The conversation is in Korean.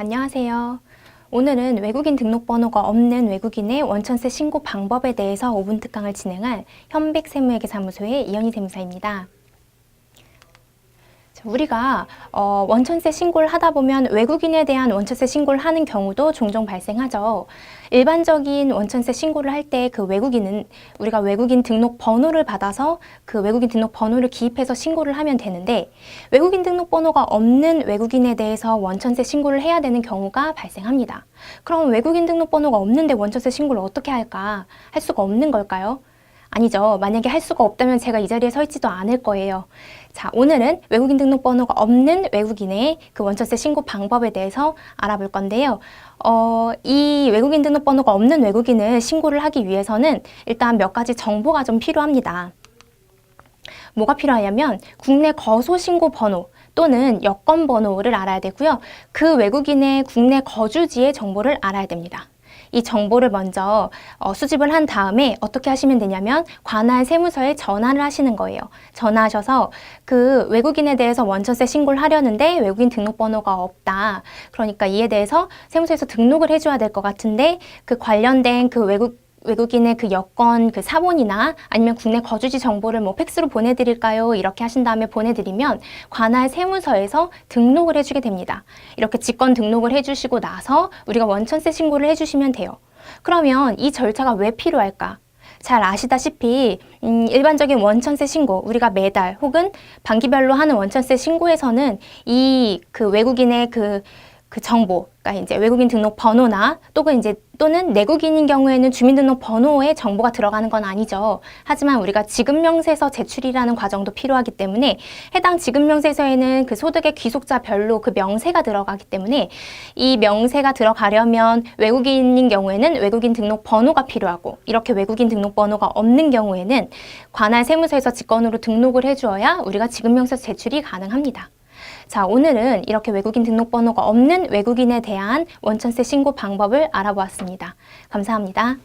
안녕하세요. 오늘은 외국인 등록번호가 없는 외국인의 원천세 신고 방법에 대해서 5분 특강을 진행할 현백 세무회계사무소의 이현희 세무사입니다. 자, 우리가 어, 원천세 신고를 하다 보면 외국인에 대한 원천세 신고를 하는 경우도 종종 발생하죠. 일반적인 원천세 신고를 할 때 그 외국인은 우리가 외국인 등록 번호를 받아서 그 외국인 등록 번호를 기입해서 신고를 하면 되는데 외국인 등록 번호가 없는 외국인에 대해서 원천세 신고를 해야 되는 경우가 발생합니다. 그럼 외국인 등록 번호가 없는데 원천세 신고를 어떻게 할까? 할 수가 없는 걸까요? 아니죠. 만약에 할 수가 없다면 제가 이 자리에 서 있지도 않을 거예요. 자, 오늘은 외국인 등록번호가 없는 외국인의 그 원천세 신고 방법에 대해서 알아볼 건데요. 어, 이 외국인 등록번호가 없는 외국인을 신고를 하기 위해서는 일단 몇 가지 정보가 좀 필요합니다. 뭐가 필요하냐면 국내 거소 신고 번호 또는 여권 번호를 알아야 되고요. 그 외국인의 국내 거주지의 정보를 알아야 됩니다. 이 정보를 먼저 어, 수집을 한 다음에 어떻게 하시면 되냐면 관할 세무서에 전화를 하시는 거예요. 전화하셔서 그 외국인에 대해서 원천세 신고를 하려는데 외국인 등록번호가 없다. 그러니까 이에 대해서 세무서에서 등록을 해줘야 될 것 같은데 그 관련된 그 외국 외국인의 그 여권 그 사본이나 아니면 국내 거주지 정보를 뭐 팩스로 보내드릴까요? 이렇게 하신 다음에 보내드리면 관할 세무서에서 등록을 해주게 됩니다. 이렇게 직권 등록을 해주시고 나서 우리가 원천세 신고를 해주시면 돼요. 그러면 이 절차가 왜 필요할까? 잘 아시다시피 음, 일반적인 원천세 신고 우리가 매달 혹은 반기별로 하는 원천세 신고에서는 이 그 외국인의 그 그 정보, 그러니까 이제 외국인 등록 번호나 또는 이제 또는 내국인인 경우에는 주민등록 번호에 정보가 들어가는 건 아니죠. 하지만 우리가 지급명세서 제출이라는 과정도 필요하기 때문에 해당 지급명세서에는 그 소득의 귀속자별로 그 명세가 들어가기 때문에 이 명세가 들어가려면 외국인인 경우에는 외국인 등록 번호가 필요하고 이렇게 외국인 등록 번호가 없는 경우에는 관할 세무서에서 직권으로 등록을 해주어야 우리가 지급명세서 제출이 가능합니다. 자, 오늘은 이렇게 외국인 등록번호가 없는 외국인에 대한 원천세 신고 방법을 알아보았습니다. 감사합니다.